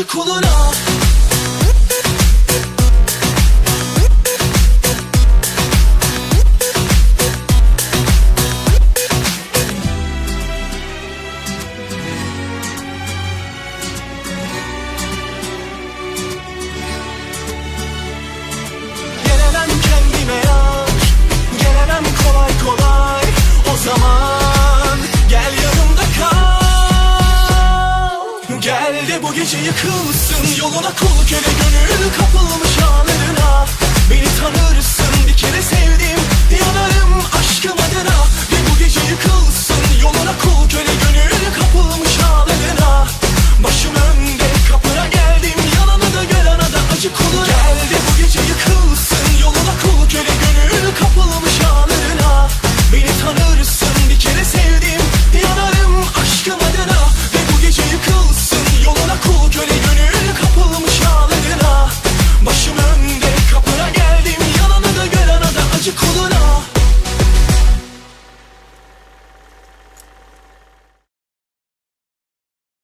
Acı kuluna yıkılmışsın. Yoluna kul kere gönül kapılmış anına Beni tanırsın.